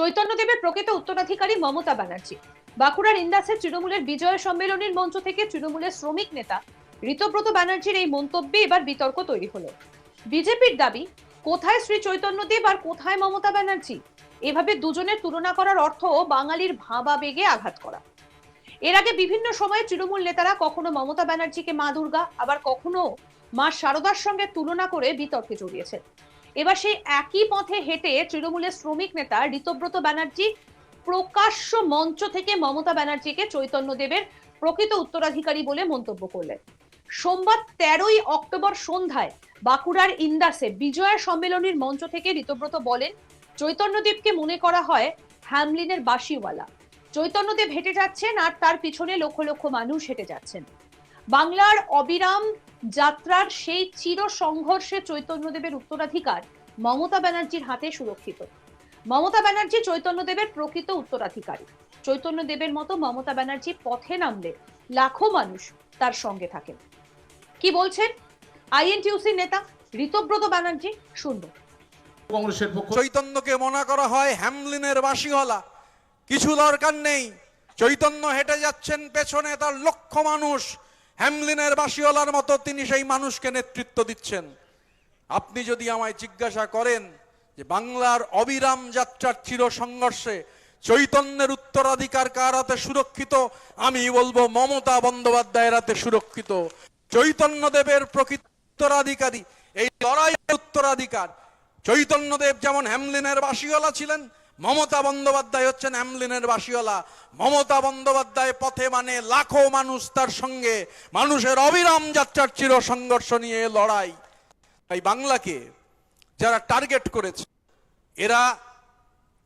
চৈতন্যদেবের প্রকৃত উত্তরাধিকারী মমতা ব্যানার্জি। বাঁকুড়ার ইন্দাসে তৃণমূলের বিজয় সম্মেলনের মঞ্চ থেকে তৃণমূলের শ্রমিক নেতা ঋতব্রত ব্যানার্জির এই মন্তব্যে এবার বিতর্ক তৈরি হলো। বিজেপির দাবি, কোথায় শ্রী চৈতন্যদেব আর কোথায় মমতা ব্যানার্জি? এভাবে দুজনের তুলনা করার অর্থ বাঙালির ভাবা বেগে আঘাত করা। এর আগে বিভিন্ন সময়ে তৃণমূল নেতারা কখনো মমতা ব্যানার্জিকে মা দুর্গা, আবার কখনো মা শারদার সঙ্গে তুলনা করে বিতর্কে জড়িয়েছেন। এবার সেই একই পথে হেঁটে তৃণমূলের শ্রমিক নেতা ঋতব্রত ব্যানার্জি প্রকাশ্য মঞ্চ থেকে মমতা ব্যানার্জিকে চৈতন্য দেবের প্রকৃত উত্তরাধিকারী বলে মন্তব্য করলেন। সোমবার তেরোই অক্টোবর সন্ধ্যায় বাঁকুড়ার ইন্দাসে বিজয়া সম্মেলনের মঞ্চ থেকে ঋতব্রত বলেন চৈতন্যদেবকে মনে করা হয় হ্যামলিনের বাসিওয়ালা চৈতন্যদেব হেঁটে যাচ্ছেন আর তার পিছনে লক্ষ লক্ষ মানুষ হেঁটে যাচ্ছেন। বাংলার অবিরাম যাত্রার সেই চির সংঘর্ষে চৈতন্যদেবের উত্তরাধিকার মমতা ব্যানার্জির হাতে সুরক্ষিত। মমতা ব্যানার্জি চৈতন্যদেবের প্রকৃত উত্তরাধিকারী। চৈতন্যদেবের মতো মমতা ব্যানার্জি পথে নামলে লাখো মানুষ তার সঙ্গে থাকেন। কি বলছেন? আইএনটিউসি নেতা ঋতব্রত ব্যানার্জি শুনব। কংগ্রেসের পক্ষ চৈতন্যকে মনে করা হয় হ্যামলিনের বাসিওয়ালা। কিছু দরকার নেই। চৈতন্য হেঁটে যাচ্ছেন পেছনে তার লক্ষ মানুষ। হ্যামলিনের বাসিওয়ালার মতো তিনি সেই মানুষকে নেতৃত্ব দিচ্ছেন। আপনি যদি আমায় জিজ্ঞাসা করেন যে বাংলার অবিরাম যাত্রার চির সংঘর্ষে চৈতন্যের উত্তরাধিকার কার হাতে সুরক্ষিত, আমি বলব মমতা বন্দ্যোপাধ্যায়ের হাতে সুরক্ষিত। চৈতন্যদেবের প্রকৃত উত্তরাধিকারী, এই লড়াইয়ের উত্তরাধিকার। চৈতন্যদেব যেমন হ্যামলিনের বাসিওয়ালা ছিলেন মমতা বন্দ্যোপাধ্যায় হচ্ছেন হ্যামলিনের বাসিওয়ালা। মমতা বন্দ্যোপাধ্যায় পথে মানে লাখো মানুষ তার সঙ্গে। মানুষের অবিরাম যাত্রার চির সংঘর্ষ নিয়ে লড়াই। তাই বাংলাকে যারা টার্গেট করেছে, এরা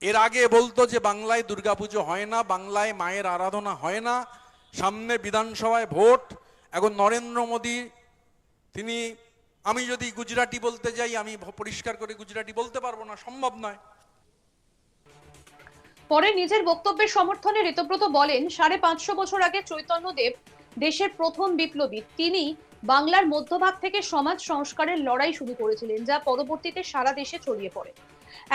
এর আগে বলতো যে বাংলায় দুর্গাপুজো হয় না, বাংলায় মায়ের আরাধনা হয় না। সামনে বিধানসভায় ভোট। এখন নরেন্দ্র মোদী, তিনি, আমি যদি গুজরাটি বলতে যাই, আমি পরিষ্কার করে গুজরাটি বলতে পারব না, সম্ভব নয়। পরে নিজের বক্তব্যের সমর্থনে ঋতব্রত বলেন, সাড়ে পাঁচশো বছর আগে চৈতন্যদেব দেশের প্রথম বিপ্লবী। তিনি বাংলার মধ্যভাগ থেকে সমাজ সংস্কারের লড়াই শুরু করেছিলেন, যা পরবর্তীতে সারা দেশে ছড়িয়ে পড়ে।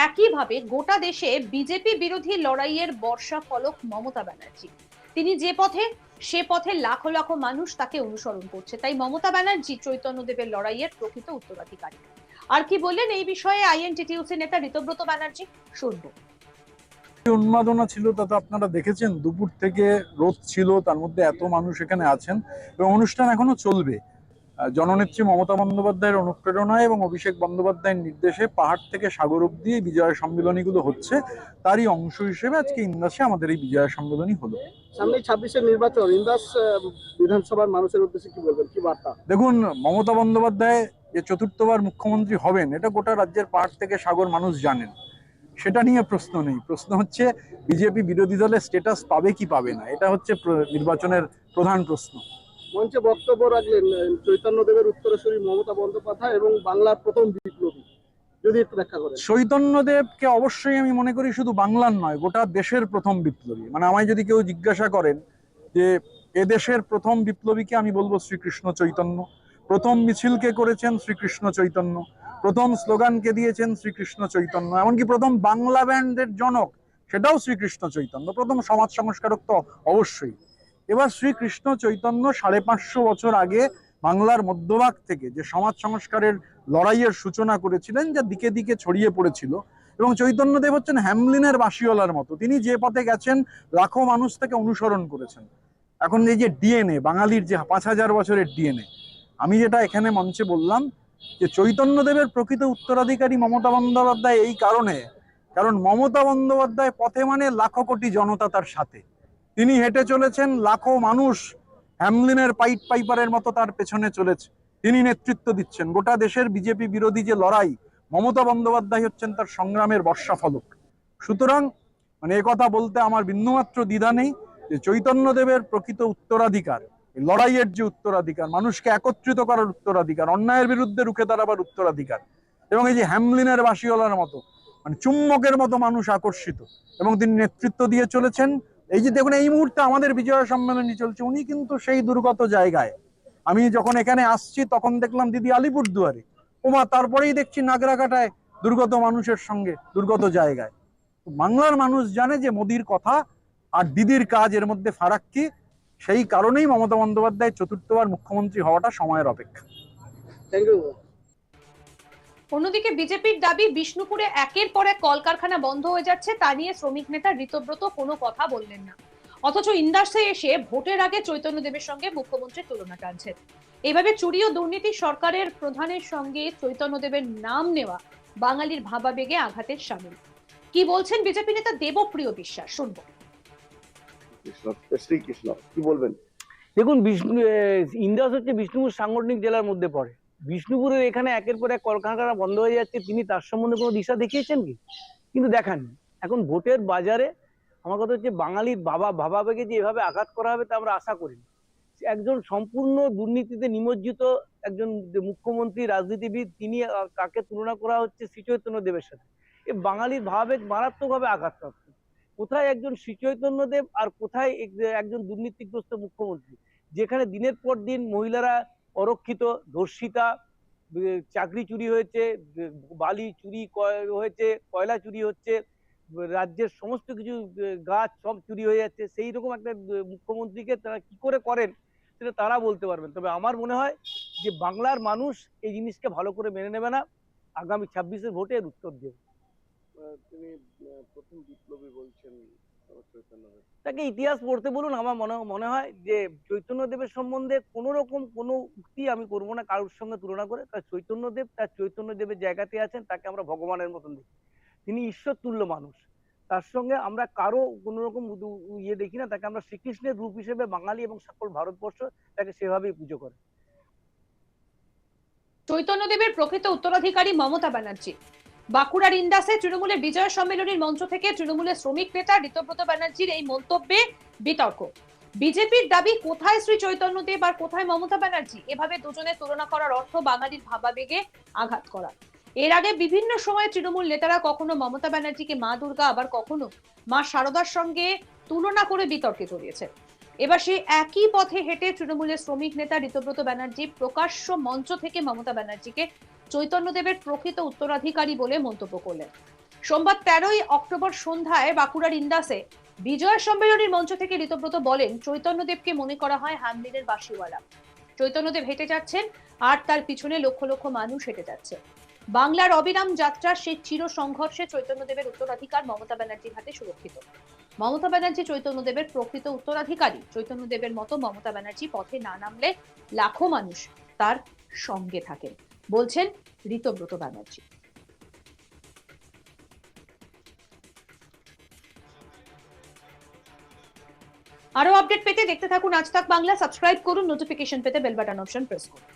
একইভাবে গোটা দেশে বিজেপি বিরোধী লড়াইয়ের বর্ষা ফলক মমতা ব্যানার্জি। তিনি যে পথে, সে পথে লাখো লাখো মানুষ তাকে অনুসরণ করছে। তাই মমতা ব্যানার্জি চৈতন্যদেবের লড়াইয়ের প্রকৃত উত্তরাধিকারী। আর কি বললেন এই বিষয়ে আইএনটিটিউসি নেতা ঋতব্রত ব্যানার্জি? শুনব। উন্মাদনা ছিল তা তো আপনারা দেখেছেন। দুপুর থেকে রোদ ছিল তার মধ্যে এত মানুষ এখানে আছেন এবং অনুষ্ঠান এখনও চলবে। জননেত্রী মমতা বন্দ্যোপাধ্যায়ের অনুপ্রেরণায় এবং অভিষেক বন্দ্যোপাধ্যায়ের নির্দেশে পাহাড় থেকে সাগর অব্দি বিজয় সম্মেলনীগুলো হচ্ছে। তারই অংশ হিসেবে আজকে ইন্দাসে আমাদের এই বিজয় সম্মেলনী হলো। সামনে ছাব্বিশের নির্বাচন। ইন্দাস বিধানসভার মানুষের উদ্দেশ্যে কি বলবেন? কি বার্তা? দেখুন মমতা বন্দ্যোপাধ্যায় যে চতুর্থবার মুখ্যমন্ত্রী হবেন এটা গোটা রাজ্যের পাহাড় থেকে সাগর মানুষ জানেন। সেটা নিয়ে প্রশ্ন নেই। প্রশ্ন হচ্ছে বিজেপি বিরোধী দলের স্টেটাস পাবে কি পাবে না? এটা হচ্ছে নির্বাচনের প্রধান প্রশ্ন। মঞ্চে বক্তব্য রাখলেন আহ, চৈতন্যদেবের উত্তরসূরি মমতা বন্দ্যোপাধ্যায় এবং বাংলার প্রথম বিপ্লবী। যদি একটু ব্যাখ্যা করেন। চৈতন্যদেবকে অবশ্যই আমি মনে করি শুধু বাংলার নয় গোটা দেশের প্রথম বিপ্লবী। মানে আমায় যদি কেউ জিজ্ঞাসা করেন যে এদেশের প্রথম বিপ্লবীকে আমি বলব শ্রীকৃষ্ণ চৈতন্য প্রথম মিছিলকে করেছেন শ্রীকৃষ্ণ চৈতন্য প্রথম স্লোগানকে দিয়েছেন শ্রীকৃষ্ণ চৈতন্য, এমনকি প্রথম বাংলা ব্যান্ডের জনক সেটাও শ্রীকৃষ্ণ চৈতন্য, প্রথম সমাজ সংস্কারক তো অবশ্যই। এবার শ্রীকৃষ্ণ চৈতন্য সাড়ে পাঁচশো বছর আগে বাংলার মধ্যভাগ থেকে যে সমাজ সংস্কারের লড়াইয়ের সূচনা করেছিলেন, যা দিকে দিকে ছড়িয়ে পড়েছিল, এবং চৈতন্যদেব হচ্ছেন হ্যামলিনের বাসিওয়ালার মতো, তিনি যে পথে গেছেন লাখো মানুষ তাকে অনুসরণ করেছেন। এখন এই যে ডিএনএ, বাঙালির যে পাঁচ হাজার বছরের ডিএনএ, আমি যেটা এখানে মঞ্চে বললাম যে চৈতন্যদেবের প্রকৃত উত্তরাধিকারী মমতা বন্দ্যোপাধ্যায় এই কারণে, কারণ মমতা বন্দ্যোপাধ্যায় পথে মানে লাখো কোটি জনতা তার সাথে। তিনি হেঁটে চলেছেন লাখো মানুষ হ্যামলিনের পাইট পাইপারের মতো তার পেছনে চলেছে। তিনি নেতৃত্ব দিচ্ছেন। গোটা দেশের বিজেপি বিরোধী যে লড়াই, মমতা বন্দ্যোপাধ্যায় হচ্ছেন তার সংগ্রামের বর্ষা ফলক। সুতরাং মানে কথা বলতে আমার বিন্দুমাত্র দ্বিধা নেই যে চৈতন্যদেবের প্রকৃত উত্তরাধিকার লড়াইয়ের যে উত্তরাধিকার, মানুষকে একত্রিত করার উত্তরাধিকার, অন্যায়ের বিরুদ্ধে রুখে দাঁড়াবার উত্তরাধিকার, এবং এই যে হ্যামলিনের বাসিওয়ালার মতো মানে চুম্বকের মতো মানুষ আকর্ষিত, এবং তিনি নেতৃত্ব দিয়ে চলেছেন। এই যে দেখুন, এই মুহূর্তে আমাদের বিজয় সম্মেলনী চলছে, উনি কিন্তু সেই দুর্গত জায়গায়। আমি যখন এখানে আসছি, তখন দেখলাম দিদি আলিপুরদুয়ারে। ওমা, তারপরেই দেখছি নাগরাকাটায় দুর্গত মানুষের সঙ্গে, দুর্গত জায়গায়। বাংলার মানুষ জানে যে মোদির কথা আর দিদির কাজ এর মধ্যে ফারাক কি সেই কারণেই মমতা বন্দ্যোপাধ্যায় চতুর্থবার মুখ্যমন্ত্রী হওয়াটা সময়ের অপেক্ষা। অন্যদিকে বিজেপির দাবি বিষ্ণুপুরে একের পর এক কলকারখানা বন্ধ হয়ে যাচ্ছে তা নিয়ে শ্রমিক নেতা ঋতব্রত কোনো কথা বললেন না। অথচ ইন্দাসে এসে ভোটের আগে চৈতন্য দেবের সঙ্গে মুখ্যমন্ত্রীর তুলনা টানছেন এভাবে চুরি ও দুর্নীতি সরকারের প্রধানের সঙ্গে চৈতন্য দেবের নাম নেওয়া বাঙালির ভাবাবেগে আঘাতের সামিল। কি বলছেন বিজেপি নেতা দেবপ্রিয় বিশ্বাস? শুনব। কৃষ্ণ শ্রী কি বলবেন? দেখুন, বিষ্ণু ইন্দাস হচ্ছে বিষ্ণুপুর সাংগঠনিক জেলার মধ্যে পড়ে। বিষ্ণুপুরের এখানে একের পর এক কলকারখানা বন্ধ হয়ে যাচ্ছে, তিনি তার সম্বন্ধে কোনো দিশা দেখিয়েছেন কি? কিন্তু দেখাননি এখন ভোটের বাজারে আমার কথা হচ্ছে বাঙালির বাবা, ভাবাবেগে যে এভাবে আঘাত করা হবে তা আমরা আশা করি একজন সম্পূর্ণ দুর্নীতিতে নিমজ্জিত একজন মুখ্যমন্ত্রী, রাজনীতিবিদ, তিনি কাকে তুলনা করা হচ্ছে শ্রীচৈতন্য দেবের সাথে। এ বাঙালির ভাবাবেগ মারাত্মকভাবে আঘাতপ্রাপ্ত। কোথায় একজন শ্রীচৈতন্য দেব আর কোথায় এক- একজন দুর্নীতিগ্রস্ত মুখ্যমন্ত্রী? যেখানে দিনের পর দিন মহিলারা অরক্ষিত, ধর্ষিতা চাকরি চুরি হয়েছে বালি চুরি হয়েছে, কয়লা চুরি হচ্ছে রাজ্যের সমস্ত কিছু গাছ সব চুরি হয়ে যাচ্ছে। সেই রকম একটা মুখ্যমন্ত্রীকে তারা কি করে করেন সেটা তারা বলতে পারবেন। তবে আমার মনে হয় যে বাংলার মানুষ এই জিনিসকে ভালো করে মেনে নেবে না। আগামী ছাব্বিশের ভোটে উত্তর দেবে। তিনি প্রথম বিপ্লবী বলছেন তাকে ইতিহাস পড়তে বলুন আমার মনে মনে হয় যে চৈতন্যদেবের সম্বন্ধে কোনো রকম কোনো উক্তি আমি করব না কারোর সঙ্গে তুলনা করে কারণ চৈতন্যদেব তার চৈতন্যদেবের জায়গাতে আছেন তাকে আমরা ভগবানের মতন দেখি। তিনি ঈশ্বর তুল্য মানুষ। তার সঙ্গে আমরা কারও কোনো রকম ইয়ে দেখি না তাকে আমরা শ্রীকৃষ্ণের রূপ হিসেবে বাঙালি এবং সকল ভারতবর্ষ তাকে সেভাবেই পুজো করে। চৈতন্যদেবের প্রকৃত উত্তরাধিকারী মমতা ব্যানার্জি। বাঁকুড়ার ইন্দাসে তৃণমূলের বিজয় সম্মেলনের মঞ্চ থেকে তৃণমূলের শ্রমিক নেতা ঋতব্রত ব্যানার্জির এই মন্তব্যে বিতর্ক। বিজেপির দাবি, কোথায় শ্রী চৈতন্যদেব আর কোথায় মমতা ব্যানার্জি? এভাবে দুজনের তুলনা করার অর্থ বাঙালির ভাবাবেগে আঘাত করা। এর আগে বিভিন্ন সময়ে তৃণমূল নেতারা কখনো মমতা ব্যানার্জিকে মা দুর্গা, আবার কখনো মা শারদার সঙ্গে তুলনা করে বিতর্কে জড়িয়েছে। এবার সেই একই পথে হেঁটে তৃণমূলের শ্রমিক নেতা ঋতব্রত ব্যানার্জি প্রকাশ্য মঞ্চ থেকে মমতা ব্যানার্জিকে চৈতন্যদেবের প্রকৃত উত্তরাধিকারী বলে মন্তব্য করলেন। সোমবার তেরোই অক্টোবর সন্ধ্যায় বাঁকুড়ার ইন্দাসে বিজয় সম্মেলনের মঞ্চ থেকে ঋতব্রত বলেন, চৈতন্যদেবকে মনে করা হয় হামদিনের বাসিওয়ালা চৈতন্যদেব হেঁটে যাচ্ছেন, আর তার পিছনে লক্ষ লক্ষ মানুষ হেঁটে যাচ্ছে। বাংলার অবিরাম যাত্রা সেই চির সংঘর্ষে চৈতন্যদেবের উত্তরাধিকার মমতা ব্যানার্জির হাতে সুরক্ষিত। মমতা ব্যানার্জি চৈতন্যদেবের প্রকৃত উত্তরাধিকারী। চৈতন্যদেবের মতো মমতা ব্যানার্জি পথে না নামলে লাখো মানুষ তার সঙ্গে থাকেন। বলছেন ঋতব্রত ব্যানার্জি। আরও আপডেট পেতে দেখতে থাকুন আজ তাক বাংলা, সাবস্ক্রাইব করুন নোটিফিকেশন পেতে বেল বাটন অপশন প্রেস করুন।